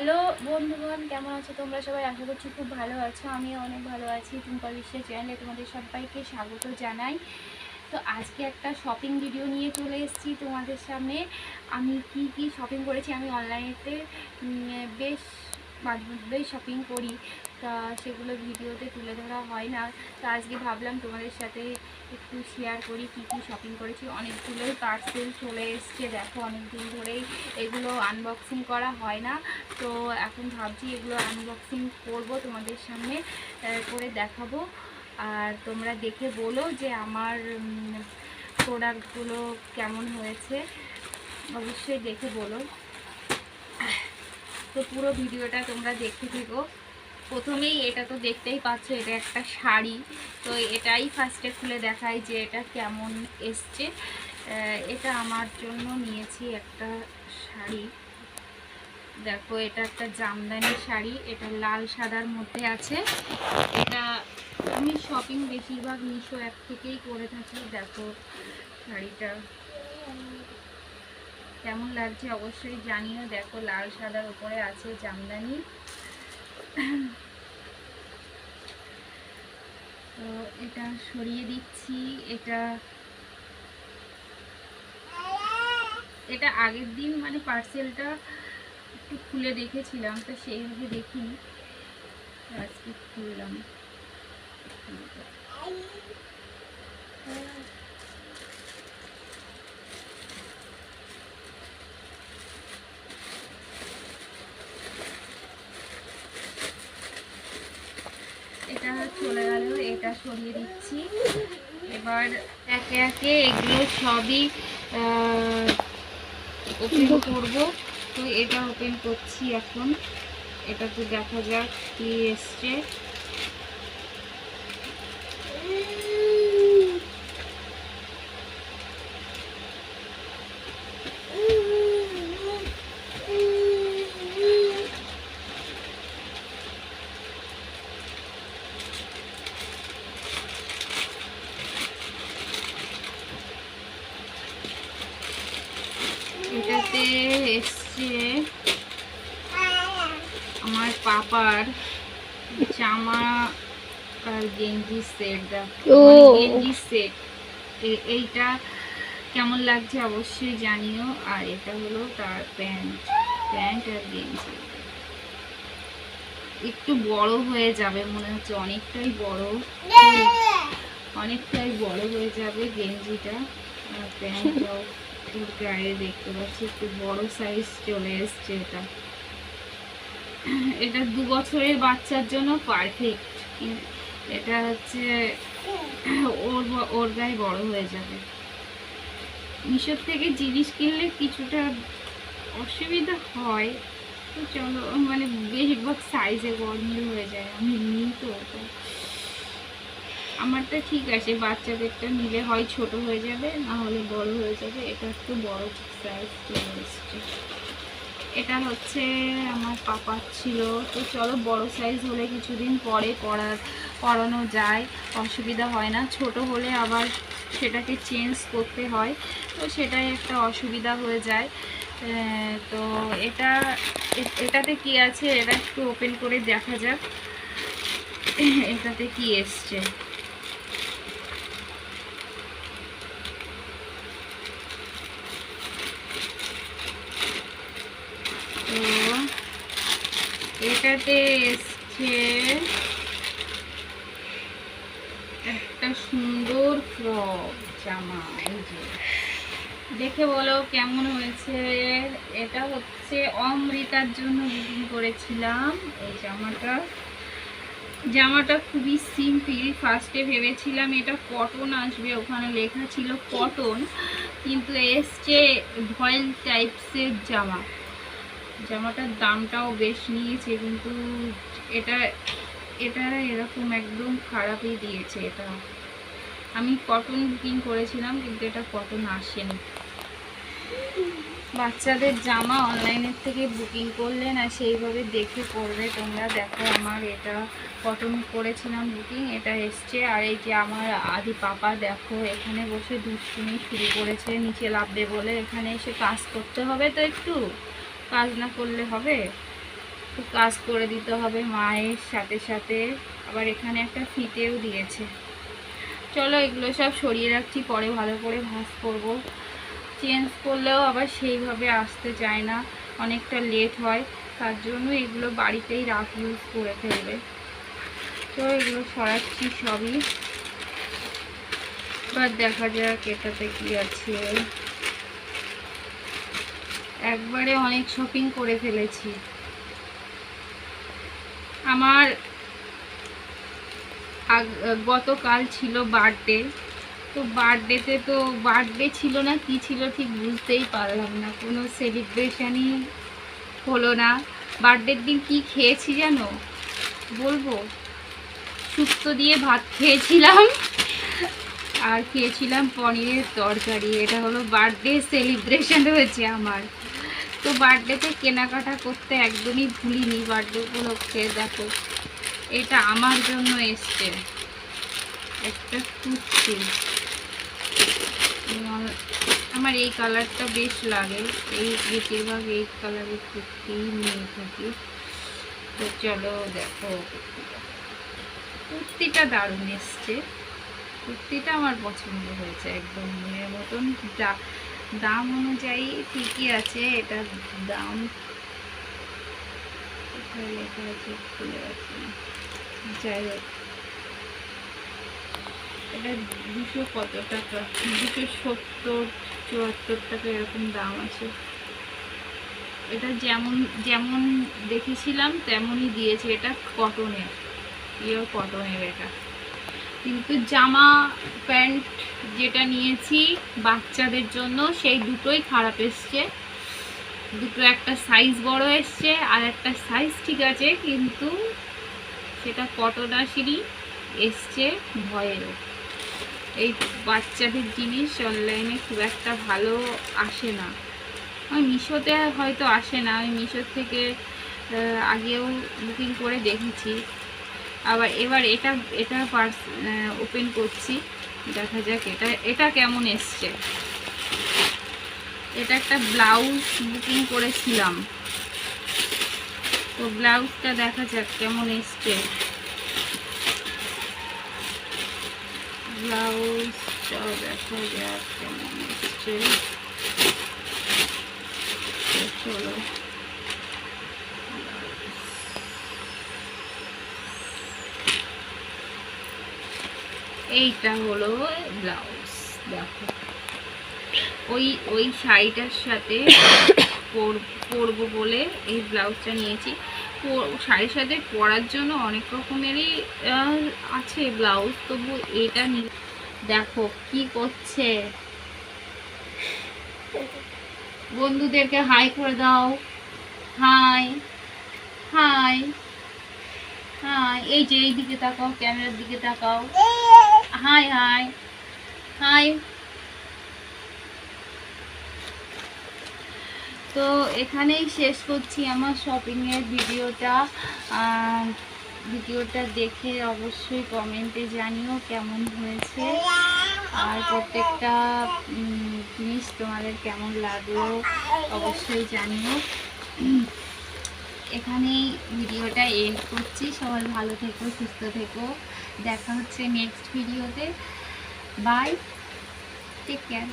Hello বন্ধুগণ, কেমন আছো তোমরা সবাই? আশা করছি খুব ভালো আছো। আমি অনেক ভালো আছি। টুম্পা বিশ্বের চ্যানেলে তোমাদের সবাইকে স্বাগত জানাই। তো আজকে একটা শপিং ভিডিও নিয়ে চলে এসেছি তোমাদের সামনে। আমি কি কি শপিং করেছি আমি অনলাইনেতে বেশ মাঝে মধ্যেই শপিং করি। তা সেগুলো ভিডিওতে তুলে ধরা হয় না। তা আজকে ভাবলাম তোমাদের সাথে একটু শেয়ার করি, কি কি শপিং করেছি। অনেকগুলোই পার্সেল চলে এসছে। দেখো অনেক দিন ধরেই এগুলো আনবক্সিং করা হয় না। তো এখন ভাবছি এগুলো আনবক্সিং করব তোমাদের সামনে করে দেখাবো। আর তোমরা দেখে বলো যে আমার প্রোডাক্টগুলো কেমন হয়েছে। অবশ্যই দেখে বলো। তো পুরো ভিডিওটা তোমরা দেখতে থেকো। প্রথমেই এটা তো দেখতেই পাচ্ছ, এটা একটা শাড়ি। তো এটাই ফার্স্টে খুলে দেখাই যে এটা কেমন এসছে। এটা আমার জন্য নিয়েছি একটা শাড়ি। দেখো, এটা একটা জামদানি শাড়ি, এটা লাল সাদার মধ্যে আছে। এটা আমি শপিং বেশিরভাগ মিশো অ্যাপ থেকেই করে থাকি। দেখো শাড়িটা। কেমন লাগছে অবশ্যই জানিও। দেখো, লাল সাদার উপরে আছে জামদানি। তো এটা সরিয়ে দিচ্ছি। এটা এটা আগের দিন মানে পার্সেলটা একটু খুলে দেখেছিলাম, তো সেইভাবে দেখিনি। আজকে খুললাম এটা চলে গেল সরিয়ে দিচ্ছি। এবার একে একে এগুলো সবই ওপেন করব। তো এটা ওপেন করছি এখন। এটা তো দেখা যাক কি এসছে এটাতে এসছে আমার পাপার জামা আর গেঞ্জি সেট দেখো ও। মানে গেঞ্জি সেট এইটা কেমন লাগছে অবশ্যই জানিও। আর এটা হলো তার প্যান্ট প্যান্ট আর গেঞ্জি। একটু বড় হয়ে যাবে মনে হচ্ছে অনেকটাই বড়। অনেকটাই বড় হয়ে যাবে গেঞ্জিটা। আর প্যান্টটাও গায়ে দেখতে পাচ্ছি একটু বড় সাইজ চলে এসছে এটা। এটা দু বছরের বাচ্চার জন্য পারফেক্ট এটা হচ্ছে, ওর ওর গায়ে বড় হয়ে যাবে। মিশোর থেকে জিনিস কিনলে কিছুটা অসুবিধা হয়। তো চলো মানে বেশিরভাগ সাইজে গরমিল হয়ে যায়, আমি নিই তো তো আমারটা ঠিক আছে, বাচ্চাদেরটা নিলে হয় ছোট হয়ে যাবে, না হলে বড় হয়ে যাবে। এটা একটু বড় সাইজ চলে এসছে। এটা হচ্ছে আমার পাপার ছিল। তো চলো বড় সাইজ হলে কিছুদিন পরে পরার পরানো যায়। অসুবিধা হয় না। ছোট হলে আবার সেটাকে চেঞ্জ করতে হয়। তো সেটাই একটা অসুবিধা হয়ে যায়। তো এটা, এটাতে কি আছে? এটা একটু ওপেন করে দেখা যাক। এটাতে কি এসছে তো এটাতে এসছে একটা সুন্দর ফ্রক জামা যে। দেখে বলো কেমন হয়েছে? এটা হচ্ছে অমৃতার জন্য বুকিং করেছিলাম এই জামাটা। জামাটা খুবই সিম্পল ফার্স্টে ভেবেছিলাম এটা কটন আসবে, ওখানে লেখা ছিল কটন কিন্তু এসছে ভয়েল টাইপসের জামা। জামাটার দামটাও বেশ নিয়েছে, কিন্তু এটা এটা এরকম একদম খারাপই দিয়েছে এটা। আমি কটন বুকিং করেছিলাম, কিন্তু এটা কটন আসেনি। বাচ্চাদের জামা অনলাইনের থেকে বুকিং করলে না সেইভাবে দেখে করবে তোমরা। দেখো আমার এটা কটন করেছিলাম বুকিং এটা এসছে। আর এই যে আমার আদি পাপা, দেখো এখানে বসে দুষ্টুমি শুরু করেছে, নিচে লাভবে বলে। এখানে এসে কাজ করতে হবে তো একটু? কাজ না করলে হবে? তো কাজ করে দিতে হবে মায়ের সাথে সাথে। আবার এখানে একটা ফিতেও দিয়েছে। চলো এগুলো সব সরিয়ে রাখছি, পরে ভালো করে ভাঁজ করব। চেঞ্জ করলেও আবার সেইভাবে আসতে চায় না, অনেকটা লেট হয়। তার জন্য এগুলো বাড়িতেই রাফ ইউজ করে ফেলবে। তো এগুলো সরাচ্ছি সবই। এবার দেখা যাক এটাতে কি আছে। একবারে অনেক শপিং করে ফেলেছি। আমার গতকাল ছিল বার্থডে তো বার্থডেতে তো বার্থডে ছিল না, কি ছিল ঠিক বুঝতেই পারলাম না। কোনো সেলিব্রেশনই হলো না। বার্থডের দিন কি খেয়েছি জানো? বলব? শুক্তো দিয়ে ভাত খেয়েছিলাম, আর খেয়েছিলাম পনিরের তরকারি। এটা হলো বার্থডে সেলিব্রেশন হয়েছে আমার। তো বার্থডেতে কেনাকাটা করতে একদমই ভুলিনি বার্থডে উপলক্ষে, দেখো। এটা আমার জন্য এসছে। একটা কুর্তি। আমার- এই কালারটা বেশ লাগে। এই বেশিরভাগ এই কালারের কুর্তি নিয়ে থাকি। তো চলো দেখো। কুর্তিটা দারুণ এসছে। কুর্তিটা আমার পছন্দ হয়েছে একদম। মনের মতন দা- দাম অনুযায়ী ঠিকই আছে, এটা দাম লেখা এটা দুশো কত টাকা? দুশো সত্তর, চুয়াত্তর টাকা এরকম দাম আছে। এটা যেমন যেমন দেখেছিলাম, তেমনই দিয়েছে। এটা কটনের পিওর কটনের এটা। কিন্তু জামা, প্যান্ট যেটা নিয়েছি বাচ্চাদের জন্য, সেই দুটোই খারাপ এসছে। দুটো একটা সাইজ বড় এসছে আর একটা সাইজ ঠিক আছে, কিন্তু সেটা কটন আসেনি এসছে ভয়েরও। এই বাচ্চাদের জিনিস অনলাইনে খুব একটা ভালো আসে না। ওই মিশোতে হয়তো আসে না, ওই মিশোর থেকে আগেও বুকিং করে দেখেছি। আবার এবার এটা এটা পার্স ওপেন করছি। দেখা যাক এটা এটা কেমন এসছে। এটা একটা ব্লাউজ বুকিং করেছিলাম। তো ব্লাউজটা দেখা যাক কেমন এসছে। ব্লাউজটা দেখা যাক কেমন এসছে। চলো। এইটা হলো ব্লাউজ, দেখো। ওই ওই শাড়িটার সাথে পর- পরবো বলে এই ব্লাউজটা নিয়েছি। শাড়ির সাথে পরার জন্য অনেক রকমেরই আছে ব্লাউজ, তবু এটা নি, দেখো কি করছে। বন্ধুদেরকে হাই করে দাও। হাই হাই হাই, এই যে এই দিকে তাকাও, ক্যামেরার দিকে তাকাও। হাই হাই হাই তো এখানেই শেষ করছি আমার শপিংয়ের ভিডিওটা। ভিডিওটা দেখে অবশ্যই কমেন্টে জানিও কেমন হয়েছে। আর প্রত্যেকটা জিনিস তোমাদের কেমন লাগল অবশ্যই জানিও। এখানেই ভিডিওটা এন্ড করছি। সবাই ভালো থেকো, সুস্থ থেকো। দেখা হচ্ছে নেক্সট ভিডিওতে বাই টেক কেয়ার